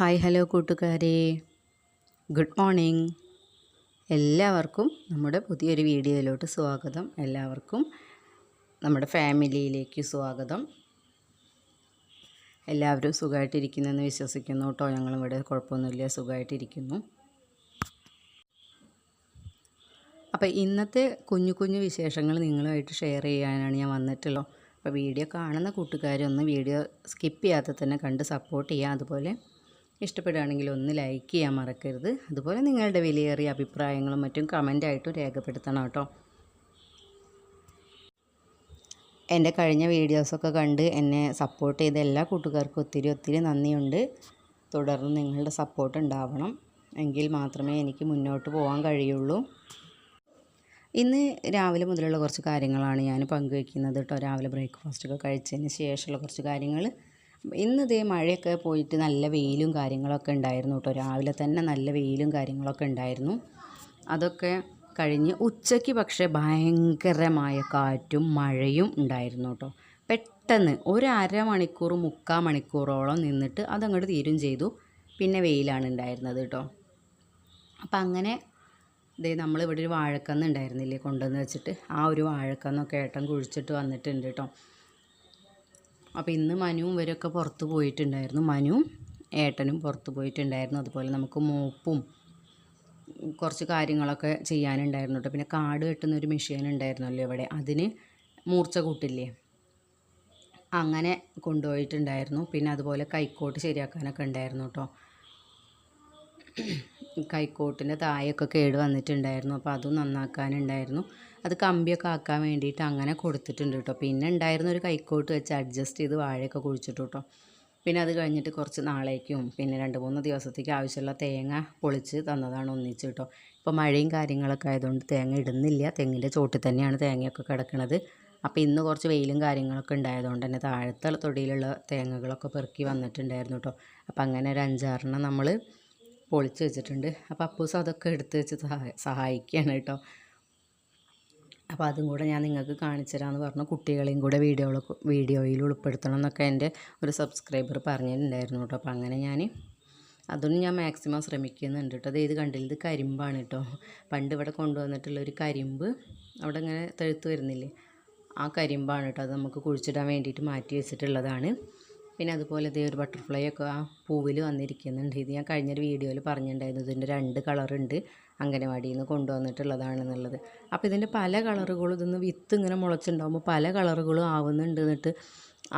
Hi hello കൂട്ടുകാരെ. Good morning. എല്ലാവർക്കും നമ്മുടെ പുതിയൊരു വീഡിയോയിലോട്ട് സ്വാഗതം. എല്ലാവർക്കും നമ്മുടെ ഫാമിലിയിലേക്ക് സ്വാഗതം. എല്ലാവരും സുഖമായിട്ടിരിക്കുന്നെന്ന് വിശ്വസിക്കുന്നു കേട്ടോ. ഞങ്ങളിവിടെ കുഴപ്പമൊന്നുമില്ല സുഖമായിട്ടിരിക്കുന്നു അപ്പോൾ ഇന്നത്തെ കുഞ്ഞു കുഞ്ഞു വിശേഷങ്ങൾ നിങ്ങളുമായിട്ട് ഷെയർ ചെയ്യാനാണ് ഞാൻ വന്നിട്ടുള്ളത്. അപ്പോൾ വീഡിയോ കാണുന്ന കൂട്ടുകാരൊന്ന് വീഡിയോ സ്കിപ്പ് ചെയ്യാതെ തന്നെ കണ്ട് സപ്പോർട്ട് ചെയ്യുക. അതുപോലെ ഇഷ്ടപ്പെടുകയാണെങ്കിൽ ഒന്ന് ലൈക്ക് ചെയ്യാൻ മറക്കരുത്. അതുപോലെ നിങ്ങളുടെ വിലയേറിയ അഭിപ്രായങ്ങളും മറ്റും കമന്റായിട്ടും രേഖപ്പെടുത്തണം കേട്ടോ. എന്റെ കഴിഞ്ഞ വീഡിയോസൊക്കെ കണ്ട് എന്നെ സപ്പോർട്ട് ചെയ്ത എല്ലാ കൂട്ടുകാർക്കും ഒത്തിരി ഒത്തിരി നന്ദിയുണ്ട്. തുടർന്ന് നിങ്ങളുടെ സപ്പോർട്ട് ഉണ്ടാവണം. എങ്കിൽ മാത്രമേ എനിക്ക് മുന്നോട്ട് പോകാൻ കഴിയുള്ളൂ. ഇന്ന് രാവിലെ മുതലുള്ള കുറച്ച് കാര്യങ്ങളാണ് ഞാൻ പങ്കുവയ്ക്കുന്നത് കേട്ടോ. രാവിലെ ബ്രേക്ക്ഫാസ്റ്റൊക്കെ കഴിച്ചതിന് ശേഷമുള്ള കുറച്ച് കാര്യങ്ങൾ ഇന്ന് ഇതേ മഴയൊക്കെ പോയിട്ട് നല്ല വെയിലും കാര്യങ്ങളൊക്കെ ഉണ്ടായിരുന്നു കേട്ടോ. രാവിലെ തന്നെ നല്ല വെയിലും കാര്യങ്ങളൊക്കെ ഉണ്ടായിരുന്നു. അതൊക്കെ കഴിഞ്ഞ് ഉച്ചയ്ക്ക് പക്ഷേ ഭയങ്കരമായ കാറ്റും മഴയും ഉണ്ടായിരുന്നു കേട്ടോ. പെട്ടെന്ന് ഒരു അരമണിക്കൂർ മുക്കാൽ മണിക്കൂറോളം നിന്നിട്ട് അതങ്ങോട്ട് തീരും ചെയ്തു. പിന്നെ വെയിലാണ് ഉണ്ടായിരുന്നത് കേട്ടോ. അപ്പം അങ്ങനെ ഇതേ നമ്മളിവിടെ ഒരു വാഴക്കന്ന് ഉണ്ടായിരുന്നില്ലേ കൊണ്ടുവന്ന് വെച്ചിട്ട് ആ ഒരു വാഴക്കന്നൊക്കെ ഏട്ടൻ കുഴിച്ചിട്ട് വന്നിട്ടുണ്ട് കേട്ടോ. അപ്പോൾ ഇന്ന് മനുവും ഇവരൊക്കെ പുറത്ത് പോയിട്ടുണ്ടായിരുന്നു. മനുവും ഏട്ടനും പുറത്ത് പോയിട്ടുണ്ടായിരുന്നു. അതുപോലെ നമുക്ക് മോപ്പും കുറച്ച് കാര്യങ്ങളൊക്കെ ചെയ്യാനുണ്ടായിരുന്നു കേട്ടോ. പിന്നെ കാട് കെട്ടുന്ന ഒരു മെഷീൻ ഉണ്ടായിരുന്നല്ലോ ഇവിടെ. അതിന് മൂർച്ച കൂട്ടില്ലേ? അങ്ങനെ കൊണ്ടുപോയിട്ടുണ്ടായിരുന്നു. പിന്നെ അതുപോലെ കൈക്കോട്ട് ശരിയാക്കാനൊക്കെ ഉണ്ടായിരുന്നു കേട്ടോ. കൈക്കോട്ടിന്റെ തായൊക്കെ കേട് വന്നിട്ടുണ്ടായിരുന്നു. അപ്പോൾ അതും നന്നാക്കാനുണ്ടായിരുന്നു. അത് കമ്പിയൊക്കെ ആക്കാൻ വേണ്ടിയിട്ട് അങ്ങനെ കൊടുത്തിട്ടുണ്ട് കേട്ടോ. പിന്നെ ഉണ്ടായിരുന്ന ഒരു കൈക്കോട്ട് വെച്ച് അഡ്ജസ്റ്റ് ചെയ്ത് വാഴയൊക്കെ കുഴിച്ചിട്ടു കേട്ടോ. പിന്നെ അത് കഴിഞ്ഞിട്ട് കുറച്ച് നാളേക്കും പിന്നെ രണ്ട് മൂന്ന് ദിവസത്തേക്ക് ആവശ്യമുള്ള തേങ്ങ പൊളിച്ച് തന്നതാണ് ഒന്നിച്ച് കേട്ടോ. ഇപ്പോൾ മഴയും കാര്യങ്ങളൊക്കെ ആയതുകൊണ്ട് തേങ്ങ ഇടുന്നില്ല. തെങ്ങിന്റെ ചോട്ടിൽ തന്നെയാണ് തേങ്ങയൊക്കെ കിടക്കുന്നത് അപ്പോൾ ഇന്ന് കുറച്ച് വെയിലും കാര്യങ്ങളൊക്കെ ഉണ്ടായതുകൊണ്ട് തന്നെ താഴത്തെ തൊടിയിലുള്ള തേങ്ങകളൊക്കെ പെറുക്കി വന്നിട്ടുണ്ടായിരുന്നു കേട്ടോ. അപ്പോൾ അങ്ങനെ ഒരു അഞ്ചാറെണ്ണം നമ്മൾ പൊളിച്ച് വെച്ചിട്ടുണ്ട്. അപ്പോൾ അപ്പൂസ് അതൊക്കെ എടുത്ത് വെച്ച് സഹായിക്കുകയാണ് കേട്ടോ. അപ്പോൾ അതും കൂടെ ഞാൻ നിങ്ങൾക്ക് കാണിച്ചു തരാമെന്ന് പറഞ്ഞു. കുട്ടികളെയും കൂടെ വീഡിയോ വീഡിയോയിൽ ഉൾപ്പെടുത്തണം എന്നൊക്കെ എന്റെ ഒരു സബ്സ്ക്രൈബർ പറഞ്ഞിട്ടുണ്ടായിരുന്നു കേട്ടോ. അപ്പോൾ അങ്ങനെ ഞാൻ അതൊന്നും ഞാൻ മാക്സിമം ശ്രമിക്കുന്നുണ്ട് കേട്ടോ. അത് ഇത് കണ്ടില്ല? ഇത് കരിമ്പാണ് കേട്ടോ. പണ്ട് ഇവിടെ കൊണ്ടുവന്നിട്ടുള്ള ഒരു കരിമ്പ് അവിടെ ഇങ്ങനെ തെഴുത്ത് വരുന്നില്ലേ? ആ കരിമ്പാണ് കേട്ടോ. അത് നമുക്ക് കുഴിച്ചിടാൻ വേണ്ടിയിട്ട് മാറ്റി വെച്ചിട്ടുള്ളതാണ്. പിന്നെ അതുപോലെ ഇതേ ഒരു ബട്ടർഫ്ലൈ ഒക്കെ ആ പൂവിൽ വന്നിരിക്കുന്നുണ്ട്. ഇത് ഞാൻ കഴിഞ്ഞൊരു വീഡിയോയിൽ പറഞ്ഞിട്ടുണ്ടായിരുന്നു. ഇതിന്റെ രണ്ട് കളറുണ്ട്. അംഗനവാടിയിൽ നിന്ന് കൊണ്ടുവന്നിട്ടുള്ളതാണെന്നുള്ളത്. അപ്പോൾ ഇതിന്റെ പല കളറുകളും ഇതൊന്ന് വിത്ത് ഇങ്ങനെ മുളച്ചുണ്ടാകുമ്പോൾ പല കളറുകളും ആവുന്നുണ്ട് എന്നിട്ട്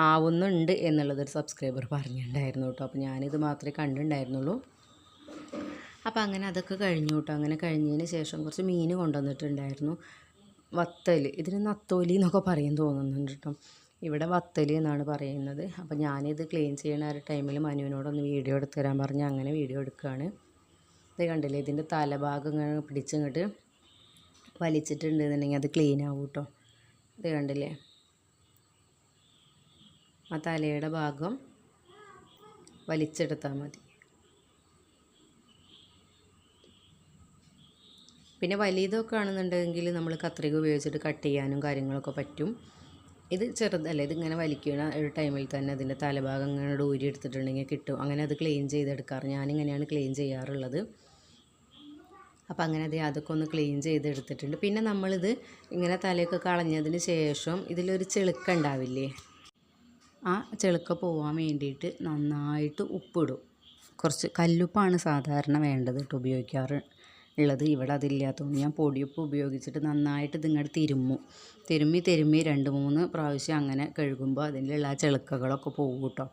ആവുന്നുണ്ട് എന്നുള്ളത് ഒരു സബ്സ്ക്രൈബർ പറഞ്ഞിട്ടുണ്ടായിരുന്നു കേട്ടോ. അപ്പോൾ ഞാനിത് മാത്രമേ കണ്ടിട്ടുണ്ടായിരുന്നുള്ളൂ. അപ്പോൾ അങ്ങനെ അതൊക്കെ കഴിഞ്ഞു കേട്ടോ. അങ്ങനെ കഴിഞ്ഞതിന് ശേഷം കുറച്ച് മീൻ കൊണ്ടുവന്നിട്ടുണ്ടായിരുന്നു. വത്തൽ ഇതിന് നത്തോലി എന്നൊക്കെ പറയും തോന്നുന്നുണ്ട് കേട്ടോ. ഇവിടെ വത്തലി എന്നാണ് പറയുന്നത്. അപ്പോൾ ഞാനിത് ക്ലീൻ ചെയ്യണ ആ ടൈമിൽ മനുവിനോടൊന്ന് വീഡിയോ എടുത്തു തരാൻ പറഞ്ഞ് അങ്ങനെ വീഡിയോ എടുക്കുകയാണ്. ഇത് കണ്ടില്ലേ? ഇതിന്റെ തലഭാഗം ഇങ്ങനെ പിടിച്ചിങ്ങോട്ട് വലിച്ചിട്ടുണ്ടെന്നുണ്ടെങ്കിൽ അത് ക്ലീൻ ആവും കേട്ടോ ഇത് കണ്ടില്ലേ? ആ തലയുടെ ഭാഗം വലിച്ചെടുത്താൽ മതി. പിന്നെ വലിയതൊക്കെ ആണെന്നുണ്ടെങ്കിൽ നമ്മൾ കത്രിക ഉപയോഗിച്ചിട്ട് കട്ട് ചെയ്യാനും കാര്യങ്ങളൊക്കെ പറ്റും. ഇത് ചെറുതല്ല ഇതിങ്ങനെ വലിക്കണ ഒരു ടൈമിൽ തന്നെ അതിന്റെ തലഭാഗം ഇങ്ങനെ ഊരി എടുത്തിട്ടുണ്ടെങ്കിൽ കിട്ടും. അങ്ങനെ അത് ക്ലീൻ ചെയ്തെടുക്കാറ്. ഞാനിങ്ങനെയാണ് ക്ലീൻ ചെയ്യാറുള്ളത്. അപ്പോൾ അങ്ങനെ അത് അതൊക്കെ ഒന്ന് ക്ലീൻ ചെയ്തെടുത്തിട്ടുണ്ട്. പിന്നെ നമ്മളിത് ഇങ്ങനെ തലയൊക്കെ കളഞ്ഞതിന് ശേഷം ഇതിലൊരു ചെളുക്ക ഉണ്ടാവില്ലേ? ആ ചെളുക്ക പോവാൻ വേണ്ടിയിട്ട് നന്നായിട്ട് ഉപ്പിടും. കുറച്ച് കല്ലുപ്പാണ് സാധാരണ വേണ്ടത് കേട്ടോ ഉപയോഗിക്കാറ്. ഉള്ളത് ഇവിടെ അതില്ലാത്തതുകൊണ്ട് ഞാൻ പൊടിയുപ്പ് ഉപയോഗിച്ചിട്ട് നന്നായിട്ട് ഇതിങ്ങോട്ട് തിരുമ്മും. തിരുമ്മി തിരുമ്മി രണ്ട് മൂന്ന് പ്രാവശ്യം അങ്ങനെ കഴുകുമ്പോൾ അതിലുള്ള ആ ചെളുക്കകളൊക്കെ പോകും കേട്ടോ.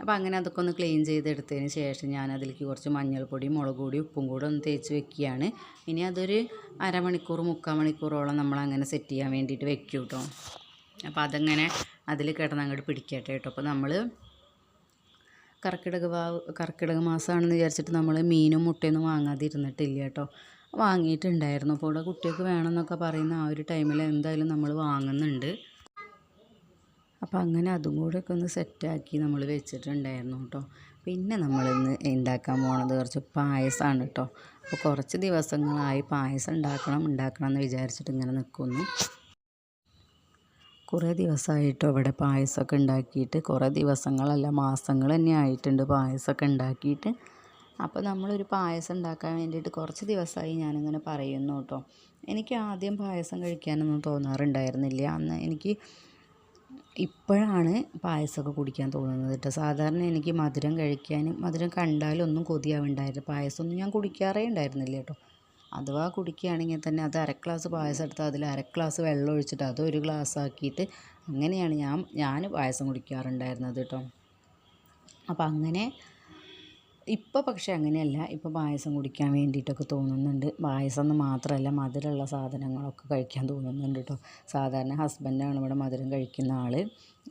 അപ്പോൾ അങ്ങനെ അതൊക്കെ ഒന്ന് ക്ലീൻ ചെയ്തെടുത്തതിന് ശേഷം ഞാൻ അതിലേക്ക് കുറച്ച് മഞ്ഞൾപ്പൊടി മുളക് പൊടി ഉപ്പും കൂടെ ഒന്ന് തേച്ച് വെക്കുകയാണ്. ഇനി അതൊരു അരമണിക്കൂർ മുക്കാൽ മണിക്കൂറോളം നമ്മൾ അങ്ങനെ സെറ്റ് ചെയ്യാൻ വേണ്ടിയിട്ട് വെക്കും കേട്ടോ. അപ്പോൾ അതങ്ങനെ അതിൽ കിടന്ന് അങ്ങോട്ട് പിടിക്കട്ടെ കേട്ടോ. അപ്പോൾ നമ്മൾ കർക്കിടക വാവ് കർക്കിടക മാസമാണെന്ന് വിചാരിച്ചിട്ട് നമ്മൾ മീനും മുട്ടയൊന്നും വാങ്ങാതിരുന്നിട്ടില്ല കേട്ടോ. വാങ്ങിയിട്ടുണ്ടായിരുന്നു. അപ്പോൾ ഇവിടെ കുട്ടികൾക്ക് വേണമെന്നൊക്കെ പറയുന്ന ആ ഒരു ടൈമിൽ എന്തായാലും നമ്മൾ വാങ്ങുന്നുണ്ട്. അപ്പോൾ അങ്ങനെ അതും കൂടെയൊക്കെ ഒന്ന് സെറ്റാക്കി നമ്മൾ വെച്ചിട്ടുണ്ടായിരുന്നു കേട്ടോ. പിന്നെ നമ്മളിന്ന് ഉണ്ടാക്കാൻ പോണത് കുറച്ച് പായസമാണ് കേട്ടോ. അപ്പോൾ കുറച്ച് ദിവസങ്ങളായി പായസം ഉണ്ടാക്കണം ഉണ്ടാക്കണം എന്ന് വിചാരിച്ചിട്ട് ഇങ്ങനെ നിൽക്കുന്നു കുറേ ദിവസമായിട്ടോ ഇവിടെ പായസമൊക്കെ ഉണ്ടാക്കിയിട്ട് കുറേ ദിവസങ്ങളല്ല മാസങ്ങൾ തന്നെ ആയിട്ടുണ്ട് പായസമൊക്കെ ഉണ്ടാക്കിയിട്ട്. അപ്പോൾ നമ്മളൊരു പായസം ഉണ്ടാക്കാൻ വേണ്ടിയിട്ട് കുറച്ച് ദിവസമായി ഞാനിങ്ങനെ പറയുന്നു കേട്ടോ. എനിക്ക് ആദ്യം പായസം കഴിക്കാനൊന്നും തോന്നാറുണ്ടായിരുന്നില്ല. അന്ന് എനിക്ക് ഇപ്പോഴാണ് പായസമൊക്കെ കുടിക്കാൻ തോന്നുന്നത് കേട്ടോ. സാധാരണ എനിക്ക് മധുരം കഴിക്കാനും മധുരം കണ്ടാലൊന്നും കൊതിയാവുണ്ടായിരുന്നു പായസമൊന്നും ഞാൻ കുടിക്കാറേ ഉണ്ടായിരുന്നില്ല കേട്ടോ. അഥവാ കുടിക്കുകയാണെങ്കിൽ തന്നെ അത് അര ഗ്ലാസ് പായസം എടുത്താൽ അതിൽ അര ഗ്ലാസ് വെള്ളം ഒഴിച്ചിട്ട് അത് ഒരു ഗ്ലാസ് ആക്കിയിട്ട് അങ്ങനെയാണ് ഞാൻ ഞാൻ പായസം കുടിക്കാറുണ്ടായിരുന്നത് കേട്ടോ. അപ്പം അങ്ങനെ ഇപ്പോൾ പക്ഷേ അങ്ങനെയല്ല. ഇപ്പോൾ പായസം കുടിക്കാൻ വേണ്ടിയിട്ടൊക്കെ തോന്നുന്നുണ്ട്. പായസം എന്ന് മാത്രമല്ല മധുരമുള്ള സാധനങ്ങളൊക്കെ കഴിക്കാൻ തോന്നുന്നുണ്ട് കേട്ടോ. സാധാരണ ഹസ്ബൻഡാണ് ഇവിടെ മധുരം കഴിക്കുന്ന ആൾ.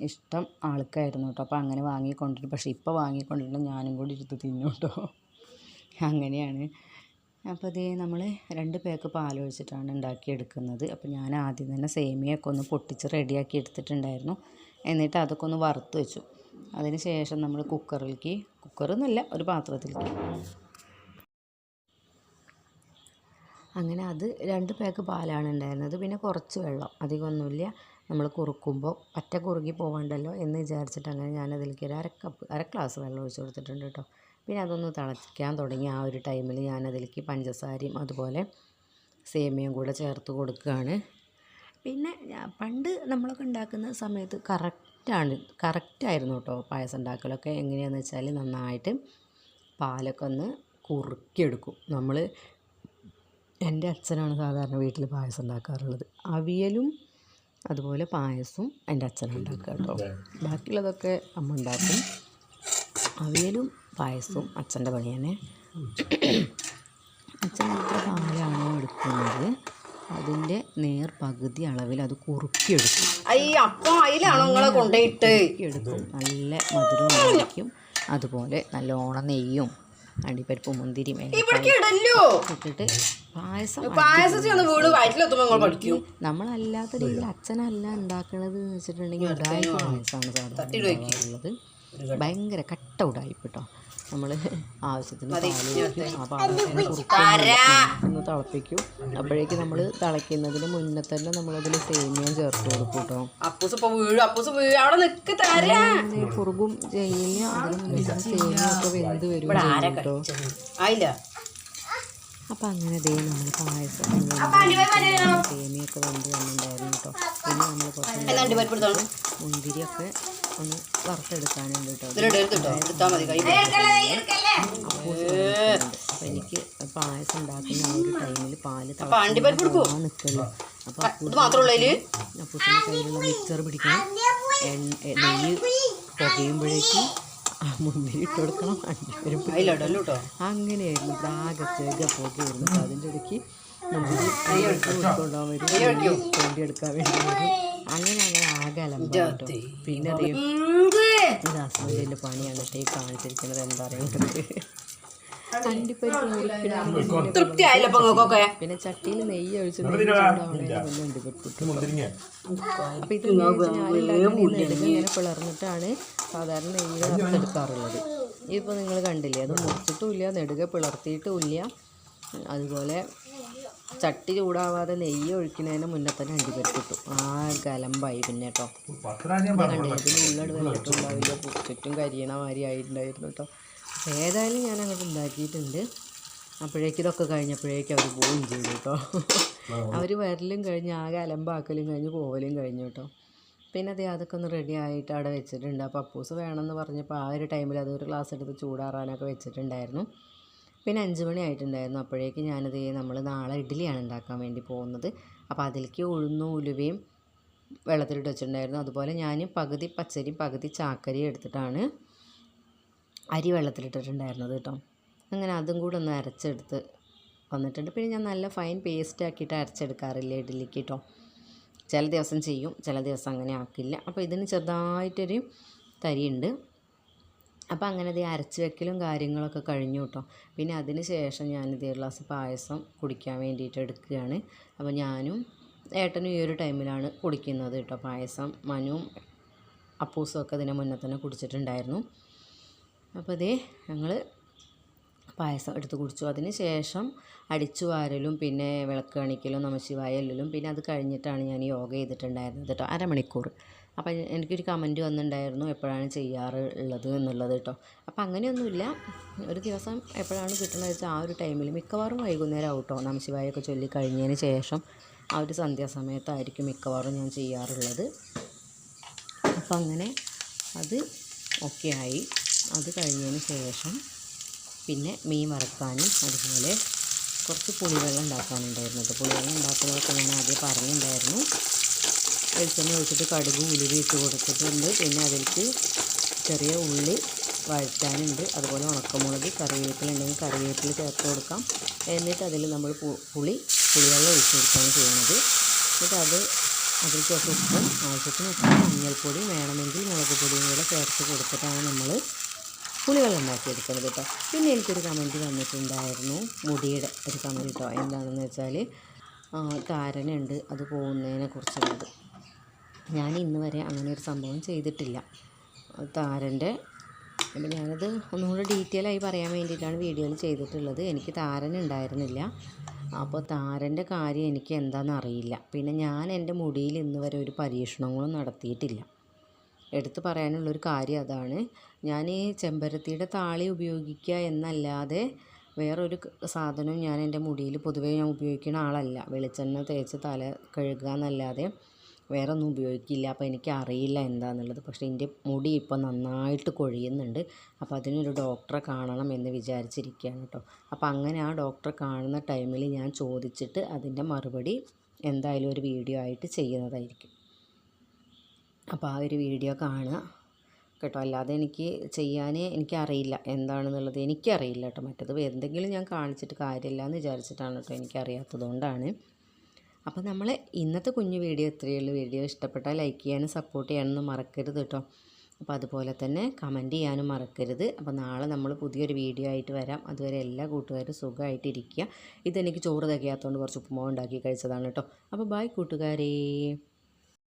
ഇഷ്ടം ആൾക്കായിരുന്നു കേട്ടോ. അപ്പോൾ അങ്ങനെ വാങ്ങിക്കൊണ്ടിട്ട് പക്ഷേ ഇപ്പോൾ വാങ്ങിക്കൊണ്ടിട്ട് ഞാനും കൂടി ഇരുത്ത് തിന്നു കേട്ടോ. അങ്ങനെയാണ്. അപ്പോൾ ഇത് നമ്മൾ രണ്ട് പേക്ക് പാലൊഴിച്ചിട്ടാണ് ഉണ്ടാക്കിയെടുക്കുന്നത്. അപ്പോൾ ഞാൻ ആദ്യം തന്നെ സേമിയൊക്കെ ഒന്ന് പൊട്ടിച്ച് റെഡിയാക്കി എടുത്തിട്ടുണ്ടായിരുന്നു. എന്നിട്ട് അതൊക്കെ ഒന്ന് വറുത്ത് വെച്ചു. അതിന് ശേഷം നമ്മൾ കുക്കറിലേക്ക് കുക്കറൊന്നുമില്ല ഒരു പാത്രത്തിലേക്ക്. അങ്ങനെ അത് രണ്ട് പേക്ക് പാലാണ് ഉണ്ടായിരുന്നത്. പിന്നെ കുറച്ച് വെള്ളം. അധികമൊന്നുമില്ല നമ്മൾ കുറുക്കുമ്പോൾ പറ്റ കുറുകി പോകണ്ടല്ലോ എന്ന് വിചാരിച്ചിട്ട് അങ്ങനെ ഞാനതിലേക്ക് ഒരു അര കപ്പ് അര ഗ്ലാസ് വെള്ളം ഒഴിച്ച് കൊടുത്തിട്ടുണ്ട് കേട്ടോ. പിന്നെ അതൊന്ന് തിളയ്ക്കാൻ തുടങ്ങി. ആ ഒരു ടൈമിൽ ഞാനതിലേക്ക് പഞ്ചസാരയും അതുപോലെ സേമിയയും കൂടെ ചേർത്ത് കൊടുക്കുകയാണ്. പിന്നെ പണ്ട് നമ്മളൊക്കെ ഉണ്ടാക്കുന്ന സമയത്ത് കറക്റ്റാണ് കറക്റ്റായിരുന്നു കേട്ടോ പായസം ഉണ്ടാക്കലൊക്കെ എങ്ങനെയാണെന്ന് വെച്ചാൽ നന്നായിട്ട് പാലൊക്കെ ഒന്ന് കുറുക്കിയെടുക്കും. നമ്മൾ എന്റെ അച്ഛനാണ് സാധാരണ വീട്ടിൽ പായസം ഉണ്ടാക്കാറുള്ളത്. അവിയലും അതുപോലെ പായസവും എന്റെ അച്ഛനുണ്ടാക്കുക കേട്ടോ. ബാക്കിയുള്ളതൊക്കെ അമ്മ ഉണ്ടാക്കും. അവിയലും പായസവും അച്ഛന്റെ പണിയാണ്. അച്ഛൻ എത്ര പാലാണോ എടുക്കുന്നത്? അതിന്റെ നേർ പകുതി അളവിൽ അത് കുറുക്കിയെടുക്കും. അപ്പം അതിലാണോ നിങ്ങളെ കൊണ്ടുപോയിട്ട് എടുക്കും നല്ല മധുരവും ആയിരിക്കും അതുപോലെ നല്ലോണം നെയ്യും അടിപ്പരിപ്പ് മുന്തിരി ഇട്ടിട്ട് പായസം നമ്മളല്ലാത്ത രീതിയിൽ അച്ഛനല്ല ഉണ്ടാക്കണത് എന്ന് വെച്ചിട്ടുണ്ടെങ്കിൽ പായസമാണ് സാധാരണ ഉണ്ടാവാറുള്ളത്. ഭയങ്കര കട്ട ആയി കേട്ടോ നമ്മൾ ആവശ്യത്തിന് ആ പാലത്തിന് ഒന്ന് തിളപ്പിക്കും. അപ്പോഴേക്ക് നമ്മൾ തിളയ്ക്കുന്നതിന് മുന്നേ തന്നെ നമ്മളതിൽ സേമിയം ചേർത്ത് കൊടുക്കും കേട്ടോ കുറുകും ചെയ്യുന്ന അതിന് മുന്നേ സേമിയൊക്കെ വെന്ത് വരും കേട്ടോ അപ്പം അങ്ങനെ ദേ നമ്മൾ പായസം സേമിയൊക്കെ വെന്ത് വന്നിട്ടുണ്ടായിരുന്നു കേട്ടോ പിന്നെ നമ്മൾ കുറച്ച് മുന്തിരിയൊക്കെ ഒന്ന് വറുത്തെടുക്കാനുണ്ട് കേട്ടോ. അപ്പോൾ എനിക്ക് പായസം ഉണ്ടാക്കുന്ന ആ ഒരു ടൈമിൽ പാൽ എടുക്കുവോ? അപ്പോൾ അപ്പൂസിന്റെ കയ്യിലുള്ള മിക്സർ പിടിക്കണം. നെയ്യ് പുകയുമ്പോഴേക്ക് ആ ഇട്ട് കൊടുക്കണം. അണ്ടിപ്പരിപ്പ് അതിലിടല്ലോ കേട്ടോ അങ്ങനെയായിരുന്നു. ആകെ ചെക പുകയായിരുന്നു അപ്പോൾ അതിന്റെ ഇടയ്ക്ക് കൊണ്ടുപോകാൻ വരും കൊണ്ടിയെടുക്കാൻ വേണ്ടി വരും. അങ്ങനെ അങ്ങനെ ആകെ അലമ്പാട്ടോ പിന്നെ അറിയും ഇത് ഹസ്ബൻഡിന്റെ പണിയാണ് ഈ കാണിച്ചിരിക്കുന്നത് എന്താ പറയുന്നത്. തൃപ്തി ആയില്ല പിന്നെ ചട്ടിയിൽ നെയ്യ് ഒഴിച്ച് നെയ്യ് ചൂടാവണേന് മുന്നേ അണ്ടിപ്പരിപ്പ് ഇട്ടു അപ്പോൾ ഇത് നെടുക ഇങ്ങനെ പിളർന്നിട്ടാണ് സാധാരണ നെയ്യ് വറുത്തെടുക്കാറുള്ളത് ഇതിപ്പോൾ നിങ്ങൾ കണ്ടില്ലേ അത് മുറിച്ചിട്ടുമില്ല നെടുക പിളർത്തിയിട്ടുമില്ല അതുപോലെ ചട്ടി ചൂടാവാതെ നെയ്യ് ഒഴിക്കുന്നതിന് മുന്നേ തന്നെ അണ്ടിപ്പരിപ്പ് കിട്ടും ആ കലമ്പായി പിന്നെ കേട്ടോ കണ്ടില്ലേ പിന്നെ ഉള്ളട് വെച്ചിട്ടുണ്ടാവില്ല ചുറ്റും കരിയണ മാതിരി ആയിട്ടുണ്ടായിരുന്നു കേട്ടോ ഏതായാലും ഞാൻ അങ്ങോട്ട് ഉണ്ടാക്കിയിട്ടുണ്ട് അപ്പോഴേക്കും ഇതൊക്കെ കഴിഞ്ഞപ്പോഴേക്കും അവർ പോവുകയും ചെയ്തു കേട്ടോ അവർ വരലും കഴിഞ്ഞ് ആകെ അലമ്പാക്കലും കഴിഞ്ഞ് പോവലും കഴിഞ്ഞു കേട്ടോ പിന്നെ അതേ അതൊക്കെ ഒന്ന് റെഡി ആയിട്ട് അവിടെ വെച്ചിട്ടുണ്ട്. അപ്പോൾ അപ്പൂസ് വേണമെന്ന് പറഞ്ഞപ്പോൾ ആ ഒരു ടൈമിൽ അതൊരു ഗ്ലാസ് എടുത്ത് ചൂടാറാനൊക്കെ വെച്ചിട്ടുണ്ടായിരുന്നു. പിന്നെ അഞ്ച് മണി ആയിട്ടുണ്ടായിരുന്നു. അപ്പോഴേക്ക് ഞാനത് നമ്മൾ നാളെ ഇഡ്ഡലിയാണ് ഉണ്ടാക്കാൻ വേണ്ടി പോകുന്നത്. അപ്പോൾ അതിലേക്ക് ഉഴുന്നും ഉലുവയും വെള്ളത്തിലിട്ട് വെച്ചിട്ടുണ്ടായിരുന്നു. അതുപോലെ ഞാൻ പകുതി പച്ചരിയും പകുതി ചാക്കരിയും എടുത്തിട്ടാണ് അരി വെള്ളത്തിലിട്ടിട്ടുണ്ടായിരുന്നത് കേട്ടോ. അങ്ങനെ അതും കൂടെ ഒന്ന് അരച്ചെടുത്ത് വന്നിട്ടുണ്ട്. പിന്നെ ഞാൻ നല്ല ഫൈൻ പേസ്റ്റ് ആക്കിയിട്ട് അരച്ചെടുക്കാറില്ല ഇഡ്ഡലിക്ക് കേട്ടോ. ചില ദിവസം ചെയ്യും ചില ദിവസം അങ്ങനെ ആക്കില്ല. അപ്പോൾ ഇതിന് ചെറുതായിട്ടൊരു തരിയുണ്ട്. അപ്പോൾ അങ്ങനെ ഇത് അരച്ച് വെക്കലും കാര്യങ്ങളൊക്കെ കഴിഞ്ഞു കേട്ടോ. പിന്നെ അതിന് ശേഷം ഞാനിത് ഒരു ഗ്ലാസ് പായസം കുടിക്കാൻ വേണ്ടിയിട്ട് എടുക്കുകയാണ്. അപ്പോൾ ഞാനും ഏട്ടനും ഈ ഒരു ടൈമിലാണ് കുടിക്കുന്നത് കേട്ടോ പായസം. മനുവും അപ്പൂസും ഒക്കെ ഇതിനെ മുന്നേ തന്നെ കുടിച്ചിട്ടുണ്ടായിരുന്നു. അപ്പോൾ ഇതേ ഞങ്ങൾ പായസം എടുത്ത് കുടിച്ചു. അതിന് ശേഷം അടിച്ചു വാരലും പിന്നെ വിളക്ക് കാണിക്കലും നമശിവായ എല്ലലും പിന്നെ അത് കഴിഞ്ഞിട്ടാണ് ഞാൻ യോഗ ചെയ്തിട്ടുണ്ടായിരുന്നത് കേട്ടോ അരമണിക്കൂർ. അപ്പം എനിക്കൊരു കമന്റ് വന്നിട്ടുണ്ടായിരുന്നു എപ്പോഴാണ് ചെയ്യാറ് ഉള്ളത് എന്നുള്ളത് കേട്ടോ. അപ്പം അങ്ങനെയൊന്നുമില്ല ഒരു ദിവസം എപ്പോഴാണ് കിട്ടുന്നത് വെച്ചാൽ ആ ഒരു ടൈമിൽ മിക്കവാറും വൈകുന്നേരം ആവും കേട്ടോ നമശിവായൊക്കെ ചൊല്ലി കഴിഞ്ഞതിന് ശേഷം ആ ഒരു സന്ധ്യാസമയത്തായിരിക്കും മിക്കവാറും ഞാൻ ചെയ്യാറുള്ളത്. അപ്പം അങ്ങനെ അത് ഓക്കെ ആയി അത് കഴിഞ്ഞതിന് ശേഷം പിന്നെ മീൻ വറുക്കാനും അതുപോലെ കുറച്ച് പുളിവെള്ളം ഉണ്ടാക്കാനുണ്ടായിരുന്നു. കേട്ടോ പുളിവെള്ളം ഉണ്ടാക്കുന്നതൊക്കെ ഞാൻ ആദ്യം പറഞ്ഞിട്ടുണ്ടായിരുന്നു. വെളിച്ചെണ്ണ ഒഴിച്ചിട്ട് കടുകും ഉലുവ ഇട്ട് കൊടുത്തിട്ടുണ്ട്. പിന്നെ അതിലേക്ക് ചെറിയ ഉള്ളി വഴറ്റാനുണ്ട്. അതുപോലെ ഉണക്കമുളക് കറിവേപ്പില ഉണ്ടെങ്കിൽ കറിവേപ്പില ചേർത്ത് കൊടുക്കാം. എന്നിട്ട് അതിൽ നമ്മൾ പുളി പുളിവെള്ളം ഒഴിച്ച് കൊടുക്കുകയാണ് ചെയ്യുന്നത്. എന്നിട്ട് അത് അതിൽ ചേർത്ത് ഉപ്പും ആവശ്യത്തിന് ഉപ്പും മഞ്ഞൾപ്പൊടി വേണമെങ്കിൽ മുളക് പൊടിയും കൂടെ ചേർത്ത് കൊടുത്തിട്ടാണ് നമ്മൾ പുളിവെള്ളം ഉണ്ടാക്കിയെടുക്കുന്നത് കേട്ടോ. പിന്നെ എനിക്കൊരു കമന്റ് വന്നിട്ടുണ്ടായിരുന്നു. മുടിയുടെ ഒരു കമന്റ് കേട്ടോ. എന്താണെന്ന് വെച്ചാൽ താരനുണ്ട് അത് പോകുന്നതിനെ കുറിച്ചുള്ളത് ഞാൻ ഇന്ന് വരെ അങ്ങനെ ഒരു സംഭവം ചെയ്തിട്ടില്ല. താരന്റെ അപ്പം ഞാനത് ഒന്നുകൂടെ ഡീറ്റെയിൽ ആയി പറയാൻ വേണ്ടിയിട്ടാണ് വീഡിയോയിൽ ചെയ്തിട്ടുള്ളത്. എനിക്ക് താരൻ ഉണ്ടായിരുന്നില്ല. അപ്പോൾ താരന്റെ കാര്യം എനിക്ക് എന്താണെന്ന് അറിയില്ല. പിന്നെ ഞാൻ എന്റെ മുടിയിൽ ഇന്ന് വരെ ഒരു പരീക്ഷണങ്ങളും നടത്തിയിട്ടില്ല. എടുത്തു പറയാനുള്ളൊരു കാര്യം അതാണ്. ഞാൻ ഈ ചെമ്പരത്തിയുടെ താളി ഉപയോഗിക്കുക എന്നല്ലാതെ വേറൊരു സാധനവും ഞാൻ എന്റെ മുടിയിൽ പൊതുവേ ഞാൻ ഉപയോഗിക്കുന്ന ആളല്ല. വെളിച്ചെണ്ണ തേച്ച് തല കഴുകുക എന്നല്ലാതെ വേറെ ഒന്നും ഉപയോഗിക്കില്ല. അപ്പോൾ എനിക്ക് അറിയില്ല എന്താണെന്നുള്ളത് പക്ഷേ എന്റെ മുടി ഇപ്പോൾ നന്നായിട്ട് കൊഴിയുന്നുണ്ട്. അപ്പോൾ അതിനൊരു ഡോക്ടറെ കാണണം എന്ന് വിചാരിച്ചിരിക്കുകയാണ് കേട്ടോ അപ്പോൾ അങ്ങനെ ആ ഡോക്ടറെ കാണുന്ന ടൈമിൽ ഞാൻ ചോദിച്ചിട്ട് അതിന്റെ മറുപടി എന്തായാലും ഒരു വീഡിയോ ആയിട്ട് ചെയ്യുന്നതായിരിക്കും. അപ്പോൾ ആ ഒരു വീഡിയോ കാണുക. കേട്ടോ അല്ലാതെ എനിക്ക് ചെയ്യാൻ എനിക്കറിയില്ല എന്താണെന്നുള്ളത് എനിക്കറിയില്ല കേട്ടോ. മറ്റത് എന്തെങ്കിലും ഞാൻ കാണിച്ചിട്ട് കാര്യമില്ല എന്ന് വിചാരിച്ചിട്ടാണ് കേട്ടോ എനിക്കറിയാത്തത് കൊണ്ടാണ്. അപ്പോൾ നമ്മൾ ഇന്നത്തെ കുഞ്ഞു വീഡിയോ ഇത്രയുള്ള വീഡിയോ ഇഷ്ടപ്പെട്ടാൽ ലൈക്ക് ചെയ്യാനും സപ്പോർട്ട് ചെയ്യാനൊന്നും മറക്കരുത് കേട്ടോ. അപ്പോൾ അതുപോലെ തന്നെ കമന്റ് ചെയ്യാനും മറക്കരുത്. അപ്പോൾ നാളെ നമ്മൾ പുതിയൊരു വീഡിയോ ആയിട്ട് വരാം. അതുവരെ എല്ലാ കൂട്ടുകാരും സുഖമായിട്ടിരിക്കുക. ഇതെനിക്ക് ചോറ് തികയാത്തതുകൊണ്ട് കുറച്ച് ഉപ്പുമാവ് ഉണ്ടാക്കി കഴിച്ചതാണ് കേട്ടോ. അപ്പോൾ ബായ് കൂട്ടുകാരേ.